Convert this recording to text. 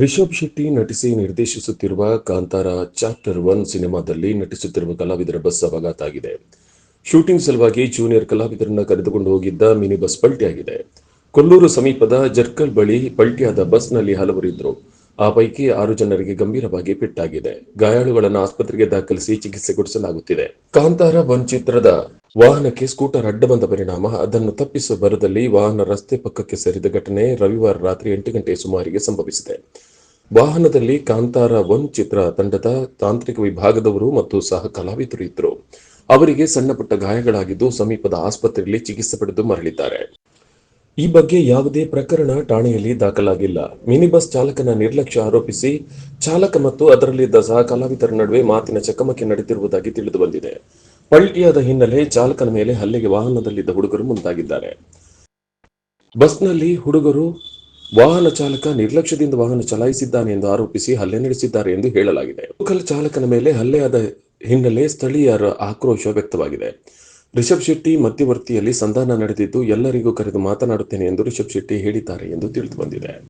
ರಿಷಬ್ ಶೆಟ್ಟಿ ನಟಿಸಿ ನಿರ್ದೇಶಿಸುತ್ತಿರುವ Kantara chapter one ಸಿನಿಮಾದಲ್ಲಿ ನಟಿಸುತ್ತಿರುವ ಕಲಾವಿದರ ಬಸ್ ಅಪಘಾತ ಆಗಿದೆ. ಶೂಟಿಂಗ್ ಸಲುವಾಗಿ ಜೂನಿಯರ್ ಕಲಾವಿದರನ್ನ ಕರೆದುಕೊಂಡು ಹೋಗಿದ್ದ ಮಿನಿ ಬಸ್ ಪಲ್ಟಿಯಾಗಿದೆ. ಕೊಲ್ಲೂರು ಸಮೀಪದ ಜರ್ಕಲ್ ಬಳಿ ಪಲ್ಟಿಯಾದ ಬಸ್ನಲ್ಲಿ ಹಲವರಿದ್ದರು ಆ ಪೈಕಿ ಆರು ಜನರಿಗೆ ಗಂಭೀರವಾಗಿ ಪೆಟ್ಟಾಗಿದೆ ಗಾಯಾಳುಗಳನ್ನು ಆಸ್ಪತ್ರೆಗೆ ದಾಖಲಿಸಿ ಚಿಕಿತ್ಸೆ ಕೊಡಿಸಲಾಗುತ್ತಿದೆ. ಕಾಂತಾರ ಒನ್ ಚಿತ್ರದ ವಾಹನಕ್ಕೆ ಸ್ಕೂಟರ್ ಅಡ್ಡ ಬಂದ ಪರಿಣಾಮ, ಅದನ್ನು ತಪ್ಪಿಸುವ ಬರದಲ್ಲಿ ವಾಹನ ರಸ್ತೆ ಪಕ್ಕಕ್ಕೆ ಸರಿದ ಘಟನೆ ರವಿವಾರ ರಾತ್ರಿ ಎಂಟು ಗಂಟೆ ಸುಮಾರಿಗೆ ಸಂಭವಿಸಿದೆ. ವಾಹನದಲ್ಲಿ ಕಾಂತಾರ ಒನ್ ಚಿತ್ರ ತಂಡದ ತಾಂತ್ರಿಕ ವಿಭಾಗದವರು ಮತ್ತು ಸಹ ಕಲಾವಿದರು ಇದ್ದರು. ಅವರಿಗೆ ಸಣ್ಣಪುಟ್ಟ ಗಾಯಗಳಾಗಿದ್ದು ಸಮೀಪದ ಆಸ್ಪತ್ರೆಯಲ್ಲಿ ಚಿಕಿತ್ಸೆ ಪಡೆದು ಮರಳಿದ್ದಾರೆ. ಈ ಬಗ್ಗೆ ಯಾವುದೇ ಪ್ರಕರಣ ಠಾಣೆಯಲ್ಲಿ ದಾಖಲಾಗಿಲ್ಲ. ಮಿನಿ ಬಸ್ ಚಾಲಕನ ನಿರ್ಲಕ್ಷ್ಯ ಆರೋಪಿಸಿ ಚಾಲಕ ಮತ್ತು ಅದರಲ್ಲಿದ್ದ ಸಹ ಕಲಾವಿದರ ನಡುವೆ ಮಾತಿನ ಚಕಮಕಿ ನಡೆದಿರುವುದಾಗಿ ತಿಳಿದು ಬಂದಿದೆ ಪಲ್ಟಿಯಾದ ಹಿನ್ನೆಲೆ ಚಾಲಕನ ಮೇಲೆ ಹಲ್ಲೆಗೆ ವಾಹನದಲ್ಲಿದ್ದ ಹುಡುಗರು ಮುಂದಾಗಿದ್ದಾರೆ. ಬಸ್ನಲ್ಲಿ ಹುಡುಗರು ವಾಹನ ಚಾಲಕ ನಿರ್ಲಕ್ಷ್ಯದಿಂದ ವಾಹನ ಚಲಾಯಿಸಿದ್ದಾನೆ ಎಂದು ಆರೋಪಿಸಿ ಹಲ್ಲೆ ನಡೆಸಿದ್ದಾರೆ ಎಂದು ಹೇಳಲಾಗಿದೆ. ಚಾಲಕನ ಮೇಲೆ ಹಲ್ಲೆಯಾದ ಹಿನ್ನೆಲೆ ಸ್ಥಳೀಯರ ಆಕ್ರೋಶ ವ್ಯಕ್ತವಾಗಿದೆ. ರಿಷಬ್ ಶೆಟ್ಟಿ ಮಧ್ಯವರ್ತಿಯಲ್ಲಿ ಸಂಧಾನ ನಡೆದಿದ್ದು ಎಲ್ಲರಿಗೂ ಕರೆದು ಮಾತನಾಡುತ್ತೇನೆ ಎಂದು ರಿಷಬ್ ಶೆಟ್ಟಿ ಹೇಳಿದ್ದಾರೆ ಎಂದು ತಿಳಿದು ಬಂದಿದೆ.